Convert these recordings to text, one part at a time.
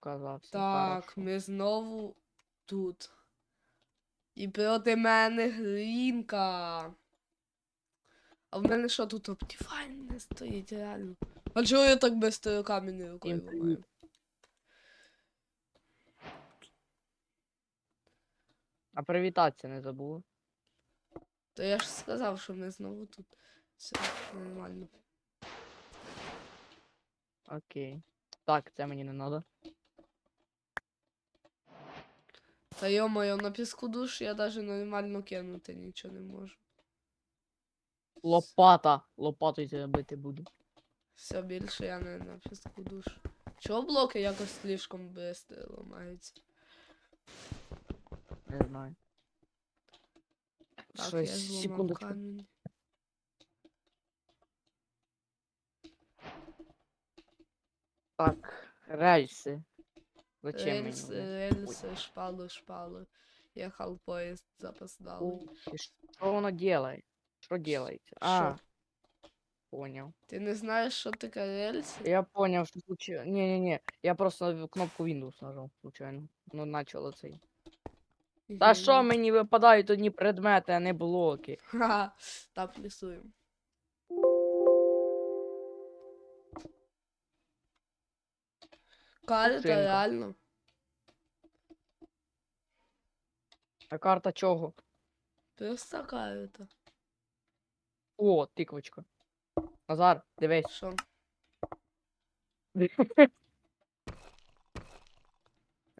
оказався. Так, Хорошо. ми знову тут. І проти мене Грінка. А в мене що тут Optifine не стоїть, реально. А чого я так без камінною рукою ламаю? А привітатися не забув. То я ж сказав, що ми знову тут. Все нормально. Окей. Так, це мені не треба. Та йо-моє, на піску душ я навіть нормально кинути нічого не можу. Лопата. Лопатою тебе бити буду. Все більше я не на піску душ. Чого блоки якось слишком швидко ламаються? Не знаю. Так, я зламав секундочку. камінь. Так, рельси. Зачем мені? Рельси, вони? рельси, шпали, шпали. Їхав поїзд запоздалий. Ой, і Що воно делає? Що? А, понял. Ти не знаєш, що таке рельси? Я понял, что случилось. Не-не-не, я просто кнопку Windows нажал случайно. Ну, начало цей. Та що мені випадають одні предмети, а не блоки. Ха, та плюсуємо. Карта Кувшинка. реально. А карта чого? Просто карта. О, тиквочка. Назар, дивись. Що?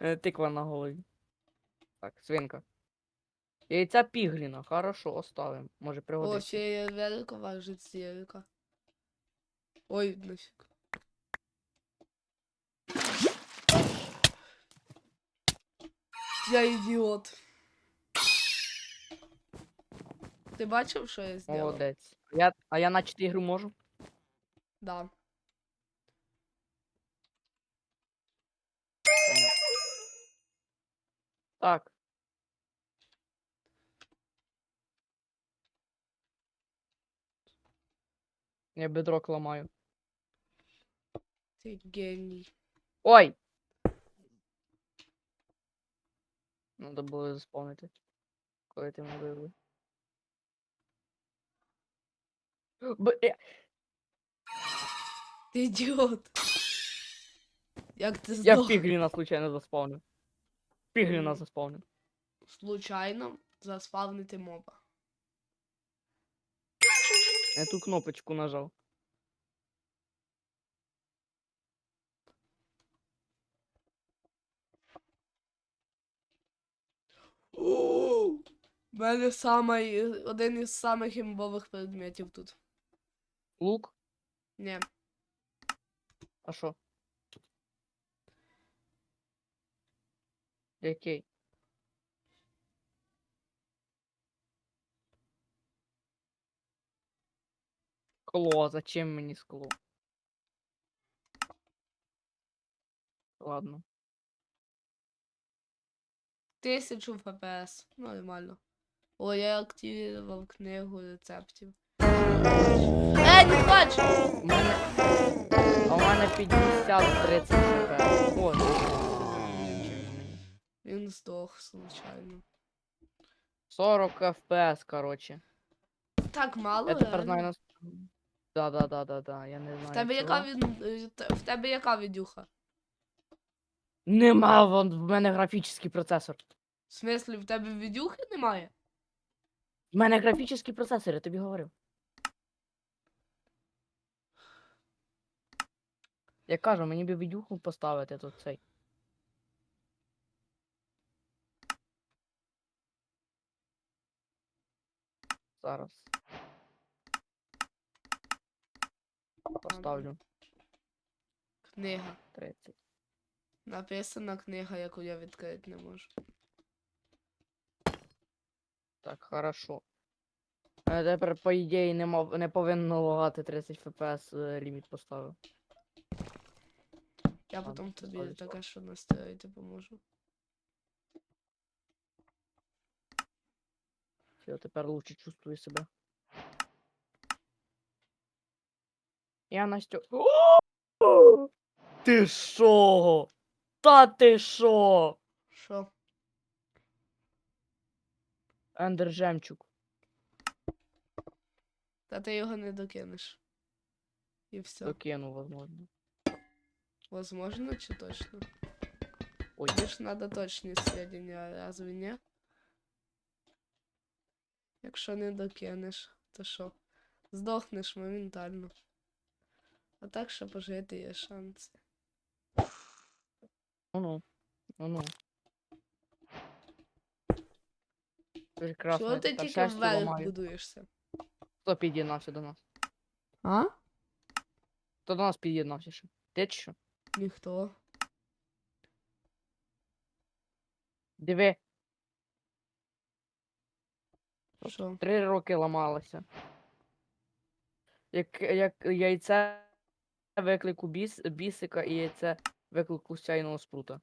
Е, Тиква на голові. Так, свинка. Яйця пігліна. Хорошо, оставим. Може О, пригодиться. фея велика важить зірка. Ой, нафіг. Я ідіот. Ти бачив, що я зробив? Молодець. Я, а я начати ігру можу? Да. Так. Я бедрок ламаю. Ти геній. Ой! Надо було заспавнити. Коли ти мене вивели. Б... е, Ти ідіот. Як ти Я здох? пігліна случайно заспавнив. Пігліна заспавнив. Случайно заспавнити моба. Я ту кнопочку нажав. У мене самий, один із самих імбових предметів тут. Лук? Ні. А що? Який? Скло, зачем мені скло? Ладно. Тисячу ФПС. Нормально. О, я активував книгу рецептів. Е, не плач! У мене. А у мене 50-30 хп. О, Він здох, случайно. 40 FPS, короче. Так мало. Я тепер знаю нас. Да, да, да, да, да. Я не знаю. В тебе яка чого. від... е, в тебе яка відюха? Нема вон в мене графічний процесор. В смислі, в тебе відюхи немає? В мене графічний процесор, я тобі говорив. Я кажу, мені би відюху поставити тут цей. Зараз. Поставлю Книга. 30. Написана книга, яку я відкрити не можу. Так, хорошо. Е, Тепер, по ідеї, не, мов... не повинно лагати 30 FPS е, ліміт поставив. Я потім тобі таке, що настроїти поможу. Я тепер лучше чувствую себе. Я Настю. Ти шо? Та ти що? Що? Ендер жемчуг. Та ти його не докинеш. І все. Докину, возможно. Возможно чи точно? Ой, ж надо точні сведення, разве ні? Якщо не докинеш, то що? Здохнеш моментально. А так, що пожити є шанси. ну ну. Ну ну. Прекрасно. Чого ти тільки вверх будуєшся? Хто під'єднався до нас? А? Хто до нас під'єднався ще? Ти чи що? Ніхто. Диви, Що? три роки ламалося. Як, як яйце виклику біс, бісика і яйце виклику сяйного спрута.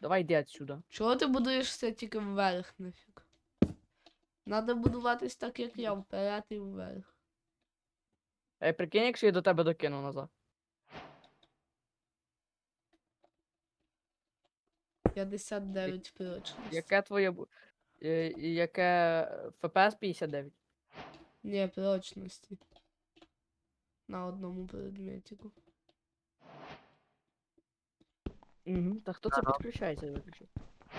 Давай йди отсюда. Чого ти будуєшся тільки вверх нафіг? Надо будуватись так, як я, вперед і вверх. Ей, прикинь, якщо я до тебе докину назад. 59 прочність. Яке твоє. бу- е, Яке ФПС 59? Ні, прочності. На одному предметику. Угу. Та хто це підключається виключив?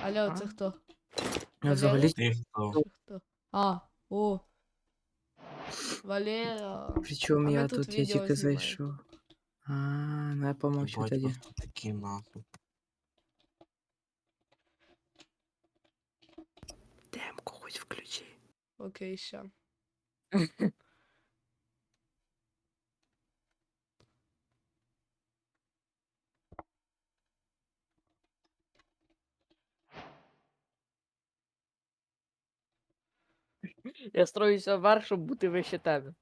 Алло, це А? хто? Я взагалі. Це хто? А, о. Валера. причому А я тут тут я відео тільки знімаємо. зайшов. А, ну я помовчу Бать, тоді. просто такі нахуй. Хоч включи. Окей, ща. Я строюся вверх, щоб бути вище тебе.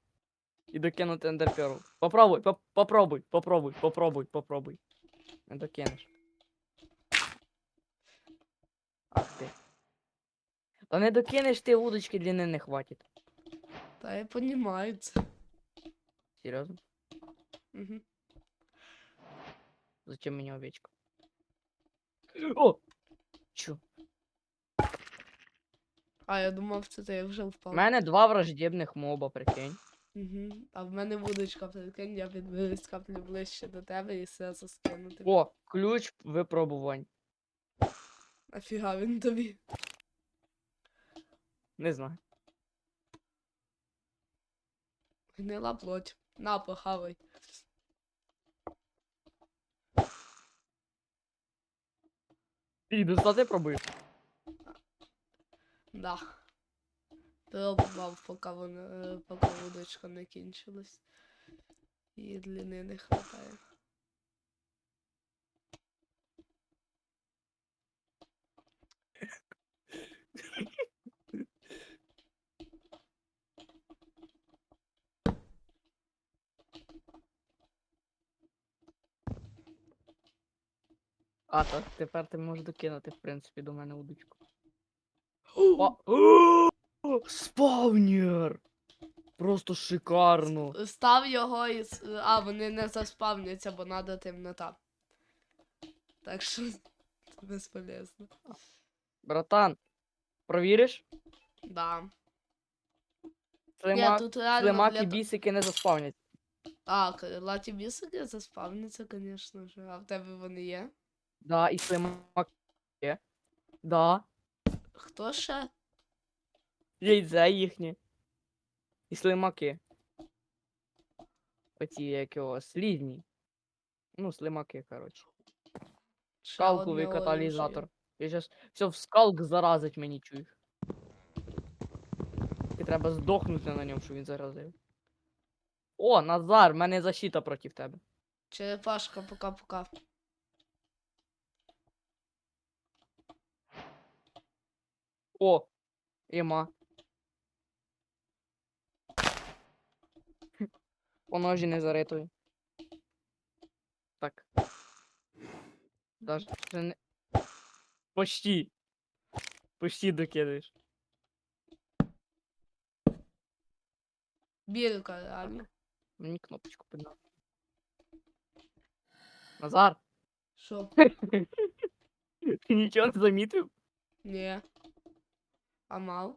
І докинути ендерперл. Попробуй, поп- попробуй, попробуй, попробуй, попробуй. Не докинеш. Ах ти. Та не докинеш ти удочки длини не хватить. Та я понімаю це. Серйозно? Угу. Зачем мені овечка? О! Чо? А, я думав, це ти вже У впав. мене два враждебних моба, прикинь. Угу. А в мене вудочка, прикинь, я підберусь каплю ближче до тебе і все заскинути. О, ключ випробувань. Нафіга він тобі. Не знаю. Гнила плоть. На, похавай. Ти достати пробуєш? Да. Пробував, поки вона, е, поки вудочка не кінчилась. І длини не хватає. А, так, тепер ти можеш докинути, в принципі, до мене удочку. О! Спавнер! Просто шикарно. Став його і. с- А, вони не заспавняться, бо надо темнота. Так що це безполезно. Братан, провіриш? Да. Ні, Слима... тут реально Слимаки для... то- бісики не заспавнять. А, крилаті бісики заспавняться, звісно ж. А в тебе вони є? Да, і слимак є. Да. Хто ще? Яйця їхні. І слимаки. Оці як його, слізні. Ну, слимаки, коротше. Скалковий одне каталізатор. Я щас все в скалк заразить мені чуєш. І треба здохнути на ньому, щоб він заразив. О, Назар, в мене защита проти тебе. Черепашка, пока-пока. О, Іма. По ножі не заритую. Так. Даже не... Почти. Почти докидаєш. Бірка, реально. Мені кнопочку підна. Назар, Що? Ти нічого не замітив? Ні. А мав?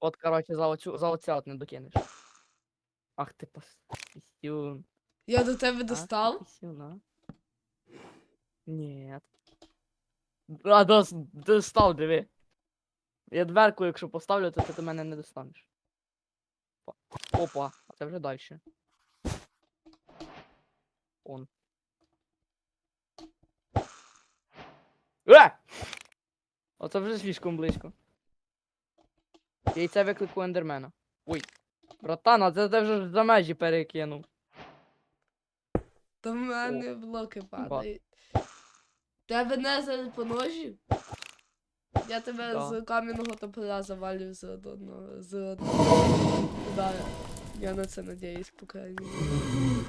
От, коротше, за оцю, за оця от не докинеш. Ах ти пас. Я до тебе достав? Пісюн, а? Ні. А, дос, достав, диви. Я дверку, якщо поставлю, то ти до мене не достанеш. Опа. Опа, а це вже далі. Он. Е! Оце вже слишком близько. Яйце виклику ендермена. Ой. Братан, а це ти вже за межі перекинув. Та в мене блоки Ба. падають. Тебе не по ножі? Я тебе Да. з кам'яного топора завалю з одного з одного удара. Я на це надіюсь, по крайній мірі.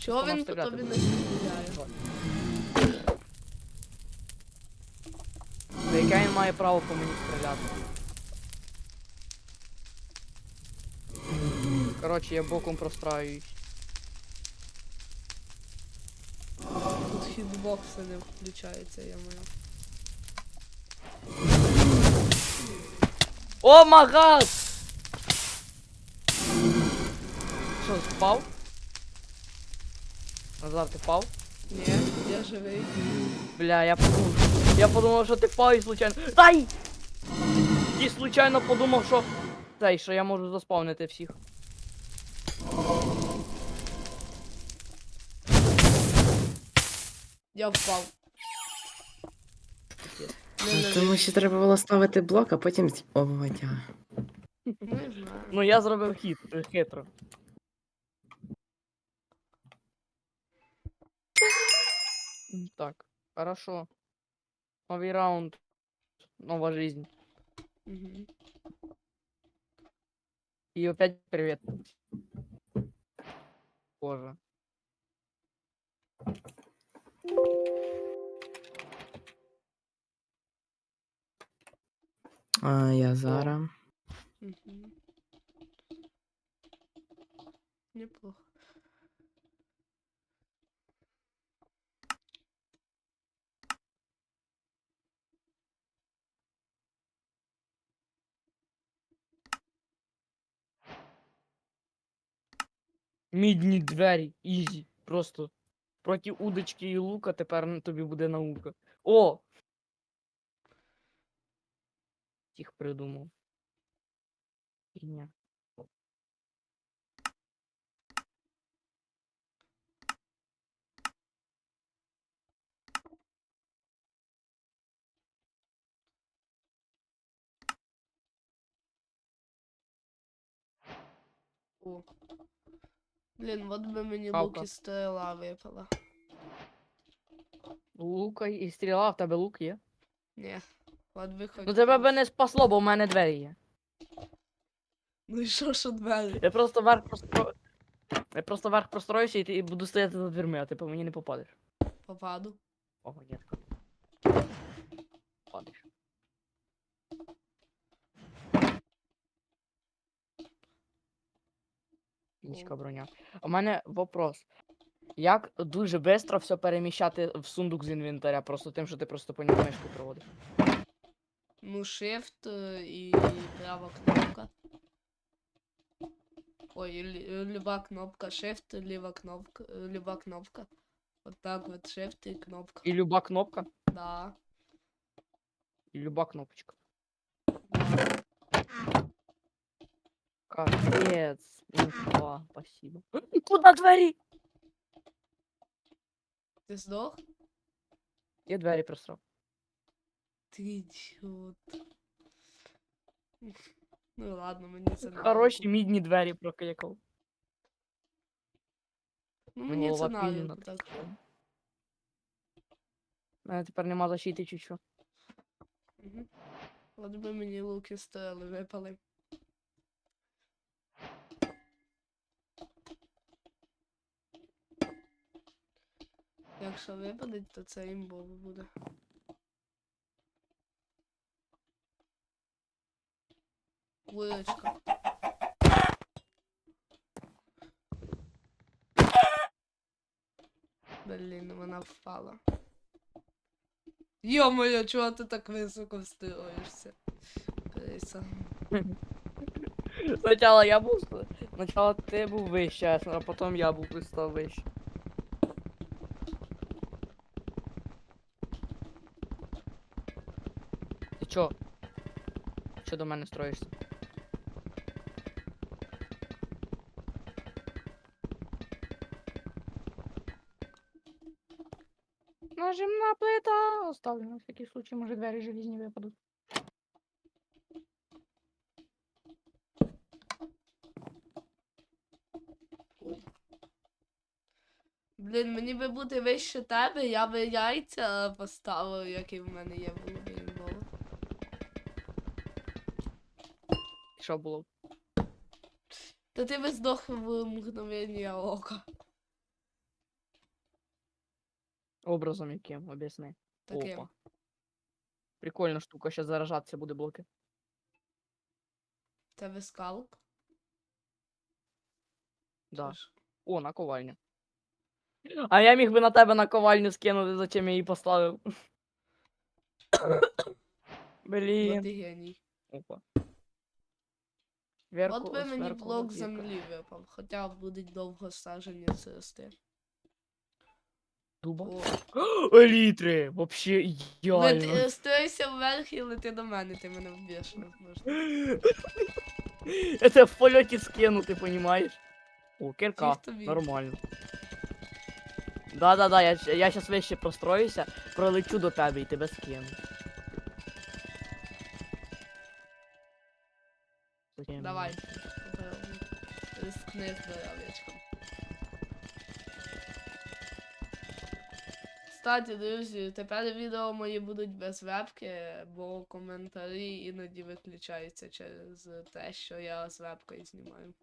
Чого він по тобі не стріляє? Яке він має право по мені стріляти? Коротше, я боком простраюсь. Тут хітбокси не включаються, я маю. О магаз! Що, спав? Назар, ти впав? Ні, я живий. Бля, я подумав. Я подумав, що ти і случайно. Дай! І случайно подумав, що. Цей, що я можу заспавнити всіх. Я впав. Не, Тому що треба було ставити блок, а потім з'їбувати. не знаю. Ну я зробив хід, е, хитро. Так, хорошо. Новый раунд. Новая жизнь. Мгм. И опять привет. Боже. А я зараз. Мгм. Неплохо. Мідні двері. Ізі. Просто. Проти удочки і лука тепер тобі буде наука. О! Тих придумав. Фігня. О. Блін, от би мені Палка. луки стрела випала. Лука і стріла, в тебе лук є. Ні. От би хоч. Ну тебе би не спасло, бо в мене двері є. Ну і що що двері? Я просто верх простро... Я просто верх простроюся і, ти- і буду стояти за дверми, а ти по мені не попадеш. Попаду. О, ні. Падаєш. Низька броня. У мене вопрос. Як дуже швидко все переміщати в сундук з інвентаря, просто тим, що ти просто по ньому мишку проводиш. Ну, shift е, і права кнопка. Ой, лі- люба кнопка, shift, ліва кнопка, е, люба кнопка. От так от shift і кнопка. І люба кнопка, Да. і люба кнопочка. Капец. Инфа, спасибо. Куда двері? Ти здох? Я двері просрав. Ти чот. Ну ладно, мені це на Хороші мідні двері прокликав. Ну, мені це Голова на пільна так. У мене тепер нема защити чи що. Угу. От би мені луки стріли випали. Якщо випадеть, то це імбово буде. Курочка. Блін, вона впала. Йо-моє, чого ти так високо встроїшся? Криса. Спочатку я був. Спочатку ти був вище, а потім я був став вище. Ти чо? Що до мене строїшся? Нажимна плита. Оставлю на всякий случай, може двері желізні випадуть. Блін, мені би бути вище тебе, я би яйця поставив, які в мене є б Що було? Та ти би здох в мгновення ока. Образом яким, об'ясни. Таким. Опа. Прикольна штука, ще заражатися буде блоки. Тебе скалк? Да. О, наковальня. А я міг би на тебе наковальню скинути, зачем я її поставив. Блін. ти геній. Опа. Зверху, От би мені блок землі випав, хоча будуть довго сажені це рости. Дуба. О, Елітри! Вообще ідеально. лети, стройся вверх і лети до мене, ти мене вб'єш. не можна. Это в польоті скину, ти понімаєш? О, кирка. Нормально. Да-да-да, я, я щас вище простроюся, пролечу до тебе і тебе скину. Давай. Рискни здоров'ячком. Кстати, друзі, тепер відео мої будуть без вебки, бо коментарі іноді виключаються через те, що я з вебкою знімаю.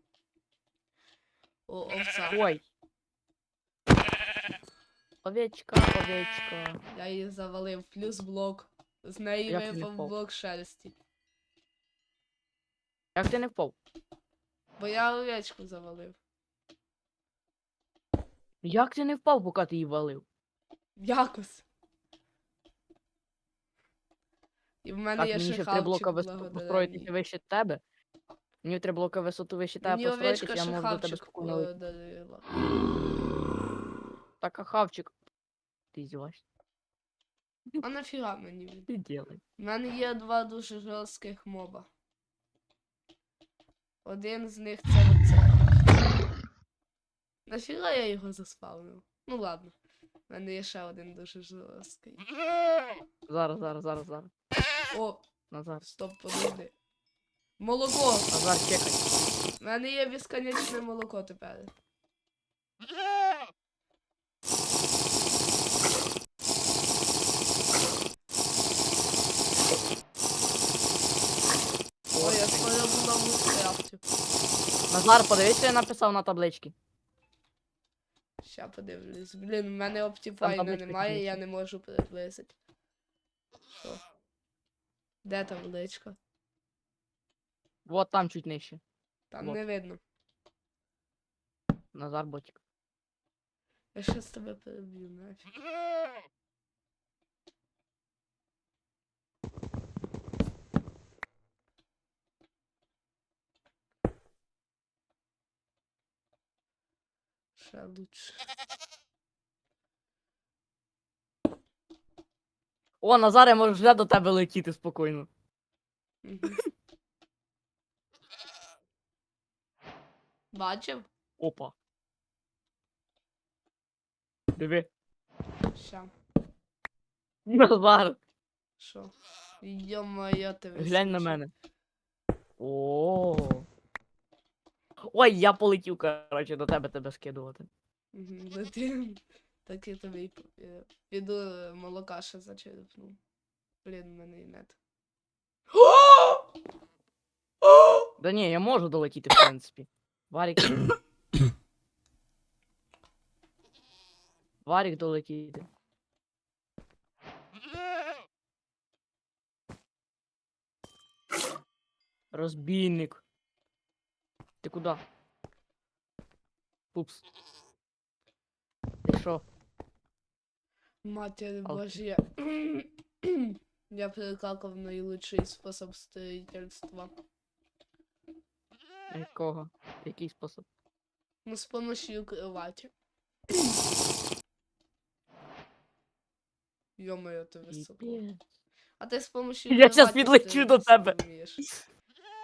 О, овця. Ой. Овечка, овечка. Я її завалив, плюс блок. З неї Як не випав впав? блок шерсті. Як ти не впав? Бо я овечку завалив. Як ти не впав, поки ти її валив? Якось. І в мене Так, є мені ще три блока висоту построїтися вище тебе. Мені три блока висоту вище тебе построїтися, я можу до тебе спокійно Так, а хавчик. Ти здіваєшся? А нафіга мені? Ти делай. У мене є два дуже жорстких моба. Один з них це оце. Нафіга я його заспавнив? Ну ладно. У мене є ще один дуже жорсткий. Зараз, зараз, зараз, зараз. О, Назар. стоп, подожди. Молоко! Назар, чекай. У мене є безконечне молоко тепер. Ой, я скоро була в Лукрафті. Назар, подивись, що я написав на табличці. Ща подивлюсь. Блін, в мене оптіфайна табличка немає, я не можу приблизити. Що? Де табличка? Вот там чуть нижче. Там Вот. не видно. Назар ботик. Я щас тебе переб'ю нафіг. Ще лучше. О, Назар, я можу вже до тебе летіти спокійно. Мгм. Бачив? Опа. Диви. Ща. Назар, Що? Йо-моє, ти глянь на мене. О. Ой, я полетів, коротше, до тебе тебе скидувати. Мгм, так я тобі й повірив. Піду е, молока ще зачерпну. Блін, в мене і нет. Да ні, я можу долетіти, в принципі. Варік. Варік долетіти. Розбійник. Ти куди? Пупс. Ти що? Матери Алки. Божья. Я перекакав наилучший способ строительства. Якого? Який спосіб? Ну, с помощью кровати. Ё-моё, ты высоко. Піпець. А ты с помощью Я щас кровати підлечу до строїтись тебе. не вмієш.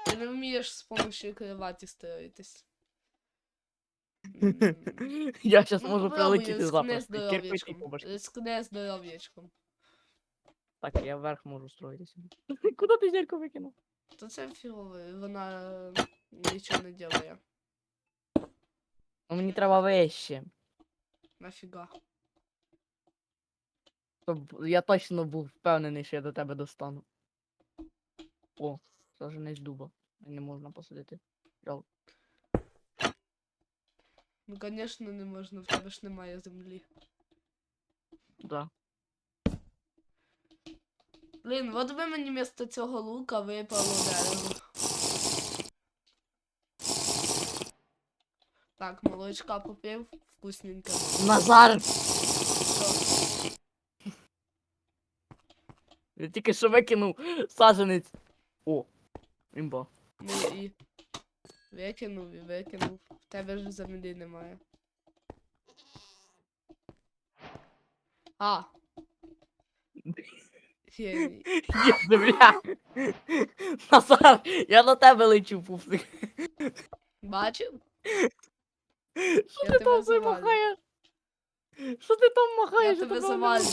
Ти не вмієш з помощью кровати строїтись. Я зараз можу прилетіти рискни запросто. Кирпичі здоров'ячком. по башки. Рискни здоров'ячком. Так, я вверх можу строїтися. Куди ти зірку викинув? То це фігово, вона нічого не ділає. Ну мені треба вище. Нафіга. Щоб я точно був впевнений, що я до тебе достану. О, саженець дуба. Не можна посадити. Жалко. Ну, звісно, не можна, в тебе ж немає землі. Да. Блін, от би мені місто цього лука випало дерево. Так, молочка попив, вкусненько. Назар! Що? Я тільки що викинув саженець. О, імба. Ну і викинув і викинув. В тебе ж землі немає. А. Є земля. Назар, я на тебе лечу, пупсик. Бачив? Що ти там завалю. махаєш? Що ти там Я махаєш? тебе тебе завалю.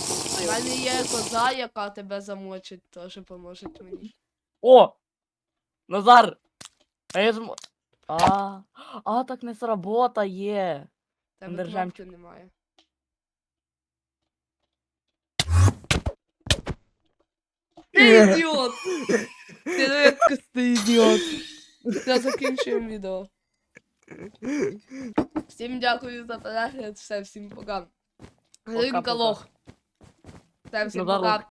У мене є коза, яка тебе замочить, теж поможе мені. О! Назар! А я ж... А, а, так не сработає. Держем. кнопки немає. Ти ідіот! Ти редкостний ідіот. Все, закінчуємо відео. Всім дякую за перегляд, все, всім пока. Гринка Пока-пока. лох. Все, всім Назар пока. лох.